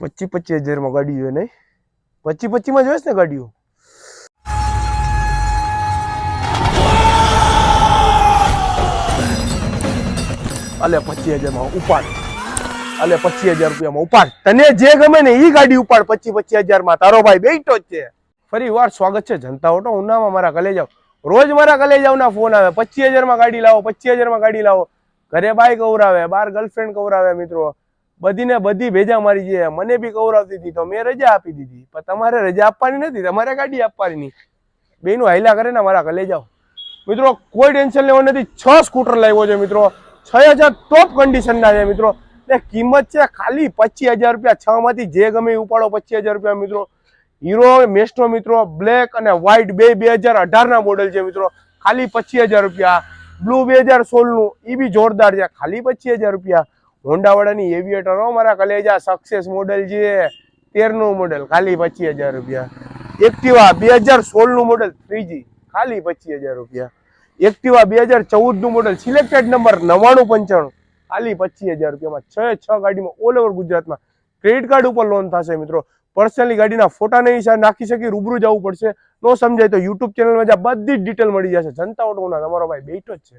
પચીસ પચીસ હજારમાં ગાડી જોઈએ નહીં? પચીસ પચીસમાં જોઈશ ને ગાડીઓ? અલે, પચીસ હજારમાં ઉપાડ. અલે, પચીસ હજાર રૂપિયામાં ઉપાડ. તને જે ગમે ને એ ગાડી ઉપાડ. પચીસ પચીસ હજારમાં. તારો ભાઈ બેઠો જ છે. ફરી વાર સ્વાગત છે જનતા ઓટો ઉનામાં મારા કલે જાવ રોજ મારા કલે જાવના ફોન આવે. પચીસ હજારમાં ગાડી લાવો, પચીસ હજારમાં ગાડી લાવો. ઘરે બાઈ કવરાવે બાર ગર્લફ્રેન્ડ કવરાવે મિત્રો. બધીને બધી ભેજા મારી છે. મને બી કવરાવતી હતી તો મેં રજા આપી દીધી. પણ તમારે રજા આપવાની નથી, તમારે ગાડી આપવાની બેનું હાઈલા કરે ને મારા ઘરે જાઓ. મિત્રો, કોઈ ટેન્શન લેવાનું નથી. છ સ્કૂટર લાવ્યો છે મિત્રો. છ હજાર ટોપ કન્ડિશનના છે મિત્રો. ને કિંમત છે ખાલી પચીસ હજાર રૂપિયા. છ માંથી જે ગમે ઉપાડો પચીસ હજાર રૂપિયા મિત્રો. હીરો મેસ્ટો મિત્રો બ્લેક અને વ્હાઇટ બે બે હજાર અઢારના મોડેલ છે મિત્રો. ખાલી પચીસ હજાર રૂપિયા. બ્લુ બે હજાર સોળનું એ બી જોરદાર છે. ખાલી પચીસ હજાર રૂપિયા. હોન્ડાવાળાની એવિએટર મારા કલેજા સક્સેસ મોડેલ છે, તેરનું મોડેલ ખાલી પચીસ હજાર રૂપિયા. એક્ટિવા બે હજાર સોળનું મોડેલ થ્રીજી ખાલી પચીસ હજાર રૂપિયા. એક્ટિવા બે હજાર ચૌદનું મોડેલ સિલેક્ટેડ નંબર નવ્વાણું પંચાણું, ખાલી પચીસ હજાર રૂપિયામાં છ છ ગાડીમાં ઓલ ઓવર ગુજરાતમાં. ક્રેડિટ કાર્ડ ઉપર લોન થશે મિત્રો. પર્સનલી ગાડીના ફોટા નહીં નાખી શકી રૂબરૂ જવું પડશે. નો સમજાય તો યુટ્યુબ ચેનલમાં જ્યાં બધી જ ડિટેલ મળી જશે. જનતા ઓટોના તમારો ભાઈ બેઠો જ છે.